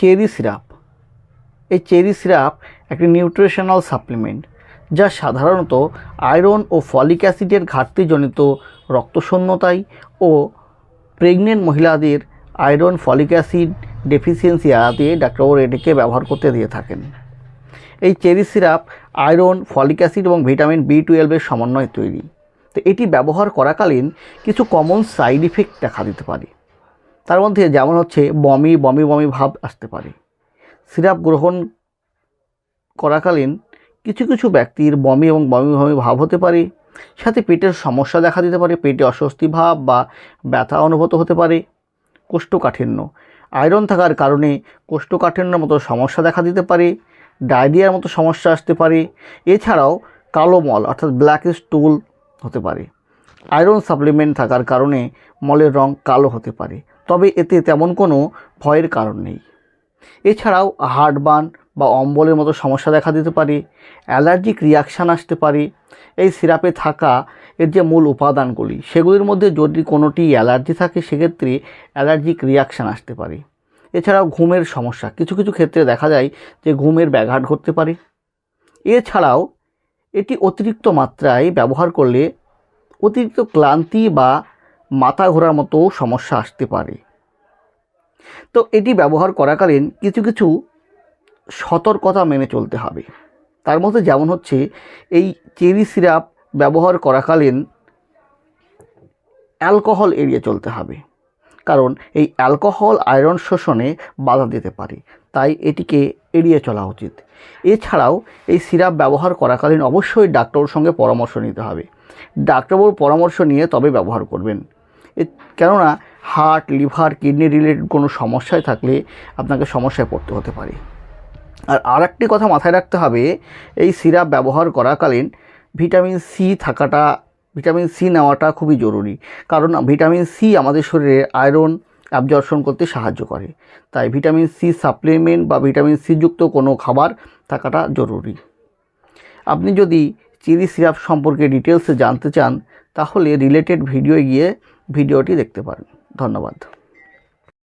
Cherry syrup. এই cherry syrup একটি nutritional supplement যা সাধারণত আয়রন ও ফলিক অ্যাসিডের ঘাটতিজনিত রক্তশূন্যতায় ও প্রেগনেন্ট মহিলাদের আয়রন ফলিক অ্যাসিড ডেফিসিয়েন্সি এড়াতে ডাক্তারবাবু এটিকে ব্যবহার করতে দিয়ে থাকেন। এই cherry syrup iron, folic acid এবং ভিটামিন বি টুয়েলভের সমন্বয়ে তৈরি। তো এটি ব্যবহার করাকালীন কিছু কমন সাইড ইফেক্ট দেখা দিতে পারে। তার মধ্যে যেমন হচ্ছে বমি বমি বমি ভাব আসতে পারে। সিরাপ গ্রহণ করাকালীন কিছু কিছু ব্যক্তির বমি এবং বমি বমি ভাব হতে পারে। সাথে পেটের সমস্যা দেখা দিতে পারে, পেটে অস্বস্তি ভাব বা ব্যথা অনুভূত হতে পারে। কোষ্ঠকাঠিন্য, আয়রন থাকার কারণে কোষ্ঠকাঠিন্যর মতো সমস্যা দেখা দিতে পারে। ডায়রিয়ার মতো সমস্যা আসতে পারে। এছাড়াও কালো মল, অর্থাৎ ব্ল্যাক স্টুল হতে পারে। আয়রন সাপ্লিমেন্ট থাকার কারণে মলের রং কালো হতে পারে। তবে এতে তেমন কোনো ভয়ের কারণ নেই। এছাড়াও হার্টবার্ন বা অম্বলের মতো সমস্যা দেখা দিতে পারে, অ্যালার্জিক রিয়াকশান আসতে পারে, এই সিরাপে থাকা এর যে মূল উপাদানগুলি, সেগুলির মধ্যে যদি কোনোটি অ্যালার্জি থাকে, সেক্ষেত্রে অ্যালার্জিক রিয়াকশান আসতে পারে। এছাড়াও ঘুমের সমস্যা, কিছু কিছু ক্ষেত্রে দেখা যায় যে ঘুমের ব্যাঘাত ঘটতে পারে। এছাড়াও এটি অতিরিক্ত মাত্রায় ব্যবহার করলে অতিরিক্ত ক্লান্তি বা মাথা ঘোরার মতো সমস্যা আসতে পারে। তো এটি ব্যবহার করাকালীন কিছু কিছু সতর্কতা মেনে চলতে হবে। তার মধ্যে যেমন হচ্ছে, এই চেরি সিরাপ ব্যবহার করাকালীন অ্যালকোহল এড়িয়ে চলতে হবে। কারণ এই অ্যালকোহল আয়রন শোষণে বাধা দিতে পারে, তাই এটিকে এড়িয়ে চলা উচিত। এছাড়াও এই সিরাপ ব্যবহার করাকালীন অবশ্যই ডাক্তারের সঙ্গে পরামর্শ নিতে হবে। ডাক্তারবাবুর পরামর্শ নিয়ে তবে ব্যবহার করবেন। কেননা হার্ট, লিভার, কিডনি রিলেটেড কোনো সমস্যায় থাকলে আপনাকে সমস্যায় পড়তে হতে পারে। আর আরেকটি কথা মাথায় রাখতে হবে, এই সিরাপ ব্যবহার করাকালীন ভিটামিন সি থাকাটা ভিটামিন সি নেওয়াটা খুবই জরুরি। কারণ ভিটামিন সি আমাদের শরীরে আয়রন অ্যাবজর্পশন করতে সাহায্য করে। তাই ভিটামিন সি সাপ্লিমেন্ট বা ভিটামিন সি যুক্ত কোনো খাবার থাকাটা জরুরি। আপনি যদি চিলি সিরাপ সম্পর্কে ডিটেলসে জানতে চান, তাহলে রিলেটেড ভিডিও গিয়ে ভিডিওটি দেখতে পারেন। ধন্যবাদ।